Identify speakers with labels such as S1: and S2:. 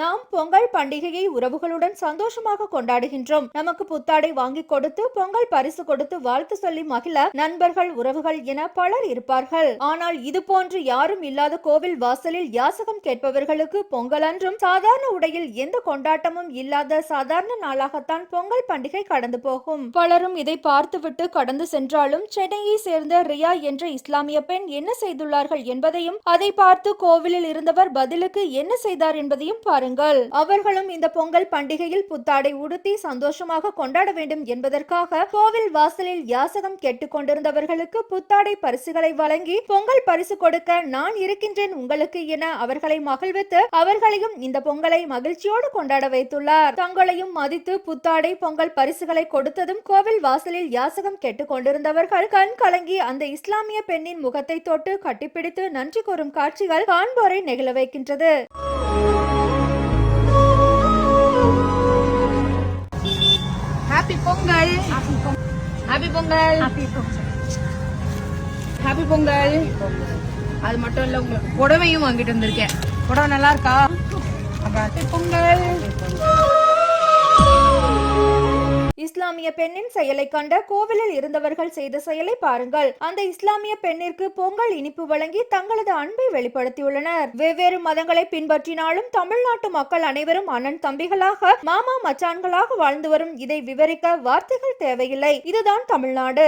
S1: நாம் பொங்கல் பண்டிகையை உறவுகளுடன் சந்தோஷமாக கொண்டாடுகின்றோம். நமக்கு புத்தாடை வாங்கி கொடுத்து பொங்கல் பரிசு கொடுத்து வாழ்த்து சொல்லி மகிழ நண்பர்கள் உறவுகள் என பலர் இருப்பார்கள். ஆனால் இது போன்று யாரும் இல்லாத கோவில் வாசலில் யாசகம் கேட்பவர்களுக்கு பொங்கல் அன்றும் சாதாரண உடையில் எந்த கொண்டாட்டமும் இல்லாத சாதாரண நாளாகத்தான் பொங்கல் பண்டிகை கடந்து போகும். பலரும் இதை பார்த்துவிட்டு கடந்து சென்றாலும் சென்னையை சேர்ந்த ரியா என்ற இஸ்லாமிய பெண் என்ன செய்துள்ளார்கள் என்பதையும் அதை பார்த்து கோவிலில் இருந்தவர் பதிலுக்கு என்ன செய்தார் என்பதையும் பார்த்து பாருங்கள் அவர்களும் இந்த பொங்கல் பண்டிகையில் புத்தாடை உடுத்தி சந்தோஷமாக கொண்டாட வேண்டும் என்பதற்காக கோவில் வாசலில் யாசகம் கேட்டுக்கொண்டிருந்தவர்களுக்கு புத்தாடை பரிசுகளை வழங்கி பொங்கல் பரிசு கொடுக்க நான் இருக்கின்றேன் உங்களுக்கு என அவர்களை மகிழ்வித்து அவர்களையும் இந்த பொங்கலை மகிழ்ச்சியோடு கொண்டாட வைத்துள்ளார். தங்களையும் மதித்து புத்தாடை பொங்கல் பரிசுகளை கொடுத்ததும் கோவில் வாசலில் யாசகம் கேட்டுக்கொண்டிருந்தவர்கள் கண் கலங்கி அந்த இஸ்லாமிய பெண்ணின் முகத்தை தொட்டு கட்டிப்பிடித்து நன்றி கூறும் காட்சிகள் காண்போரை நெகிழ வைக்கின்றது.
S2: Happy Pongal happy Pongal happy Pongal அது மட்டும் இல்ல உங்களுக்கு புடவையும் வாங்கிட்டு வந்திருக்கேன். புடவை நல்லா இருக்கா? ஹாப்பி பொங்கல்
S1: இஸ்லாமிய பெண்ணின் செயலை கண்ட கோவிலில் இருந்தவர்கள் செய்த செயலை பாருங்கள். அந்த இஸ்லாமிய பெண்ணிற்கு பொங்கல் இனிப்பு வழங்கி தங்களது அன்பை வெளிப்படுத்தியுள்ளனர். வெவ்வேறு மதங்களை பின்பற்றினாலும் தமிழ்நாட்டு மக்கள் அனைவரும் அண்ணன் தம்பிகளாக மாமா மச்சான்களாக வாழ்ந்து வரும் இதை விவரிக்க வார்த்தைகள் தேவையில்லை. இதுதான் தமிழ்நாடு.